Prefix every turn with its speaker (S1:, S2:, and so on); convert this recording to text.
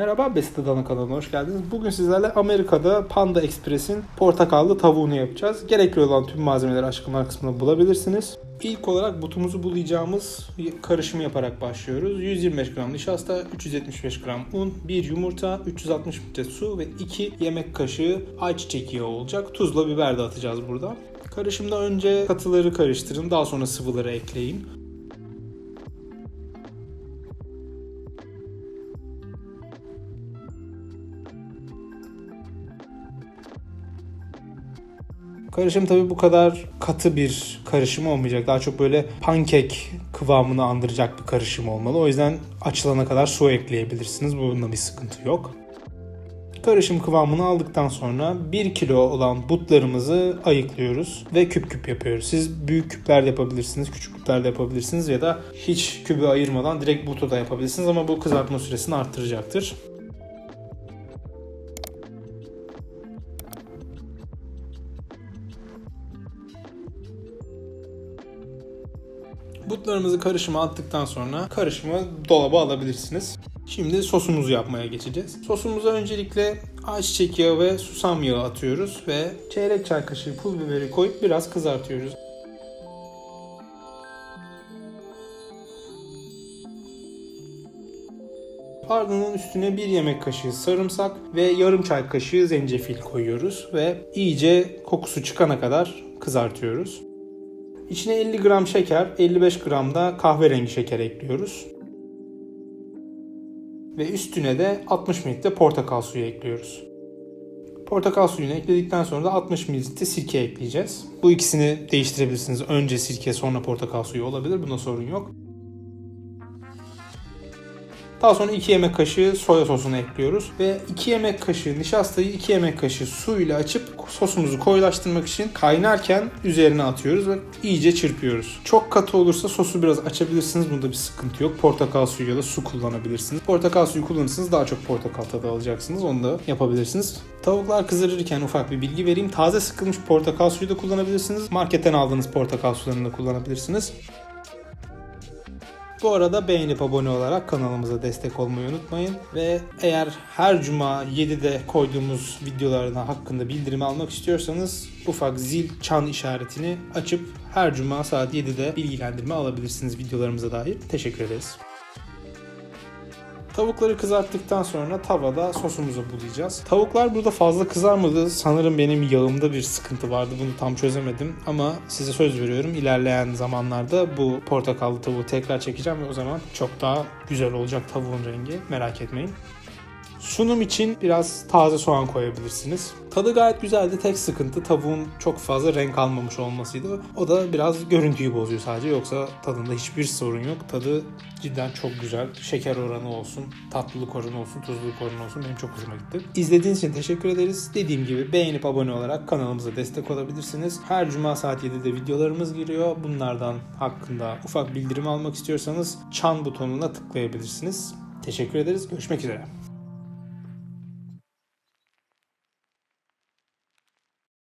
S1: Merhaba Besit Adana kanalına hoş geldiniz. Bugün sizlerle Amerika'da Panda Express'in portakallı tavuğunu yapacağız. Gerekli olan tüm malzemeleri açıklamalar kısmında bulabilirsiniz. İlk olarak butumuzu bulayacağımız karışımı yaparak başlıyoruz. 125 gram nişasta, 375 gram un, 1 yumurta, 360 litre su ve 2 yemek kaşığı ayçiçek yağı olacak. Tuzla biber de atacağız burada. Karışımda önce katıları karıştırın, daha sonra sıvıları ekleyin. Karışım tabi bu kadar katı bir karışım olmayacak. Daha çok böyle pankek kıvamını andıracak bir karışım olmalı. O yüzden açılana kadar su ekleyebilirsiniz. Bunda bir sıkıntı yok. Karışım kıvamını aldıktan sonra 1 kilo olan butlarımızı ayıklıyoruz ve küp küp yapıyoruz. Siz büyük küpler yapabilirsiniz, küçük küpler de yapabilirsiniz ya da hiç kübü ayırmadan direkt butu da yapabilirsiniz ama bu kızartma süresini arttıracaktır. Butlarımızı karışıma attıktan sonra karışımı dolaba alabilirsiniz. Şimdi sosumuzu yapmaya geçeceğiz. Sosumuza öncelikle ayçiçek yağı ve susam yağı atıyoruz ve çeyrek çay kaşığı pul biberi koyup biraz kızartıyoruz. Ardından üstüne bir yemek kaşığı sarımsak ve yarım çay kaşığı zencefil koyuyoruz ve iyice kokusu çıkana kadar kızartıyoruz. İçine 50 gram şeker, 55 gram da kahverengi şeker ekliyoruz. Ve üstüne de 60 ml portakal suyu ekliyoruz. Portakal suyunu ekledikten sonra da 60 ml sirke ekleyeceğiz. Bu ikisini değiştirebilirsiniz. Önce sirke sonra portakal suyu olabilir. Buna sorun yok. Daha sonra 2 yemek kaşığı soya sosunu ekliyoruz ve 2 yemek kaşığı nişastayı 2 yemek kaşığı su ile açıp sosumuzu koyulaştırmak için kaynarken üzerine atıyoruz ve iyice çırpıyoruz. Çok katı olursa sosu biraz açabilirsiniz. Bunda bir sıkıntı yok. Portakal suyu ya da su kullanabilirsiniz. Portakal suyu kullanırsanız daha çok portakal tadı alacaksınız. Onu da yapabilirsiniz. Tavuklar kızarırken ufak bir bilgi vereyim. Taze sıkılmış portakal suyu da kullanabilirsiniz. Marketten aldığınız portakal sularını da kullanabilirsiniz. Bu arada beğenip abone olarak kanalımıza destek olmayı unutmayın. Ve eğer her cuma 7'de koyduğumuz videoların hakkında bildirim almak istiyorsanız ufak zil çan işaretini açıp her cuma saat 7'de bilgilendirme alabilirsiniz videolarımıza dair. Teşekkür ederiz. Tavukları kızarttıktan sonra tavada sosumuzu bulayacağız. Tavuklar burada fazla kızarmadı. Sanırım benim yağımda bir sıkıntı vardı. Bunu tam çözemedim. Ama size söz veriyorum. ilerleyen zamanlarda bu portakallı tavuğu tekrar çekeceğim ve o zaman çok daha güzel olacak tavuğun rengi. Merak etmeyin. Sunum için biraz taze soğan koyabilirsiniz. Tadı gayet güzeldi. Tek sıkıntı tavuğun çok fazla renk almamış olmasıydı. O da biraz görüntüyü bozuyor sadece. Yoksa tadında hiçbir sorun yok. Tadı cidden çok güzel. Şeker oranı olsun, tatlılık oranı olsun, tuzluluk oranı olsun. Benim çok hoşuma gitti. İzlediğiniz için teşekkür ederiz. Dediğim gibi beğenip abone olarak kanalımıza destek olabilirsiniz. Her cuma saat 7'de videolarımız giriyor. Bunlardan hakkında ufak bildirim almak istiyorsanız çan butonuna tıklayabilirsiniz. Teşekkür ederiz. Görüşmek üzere.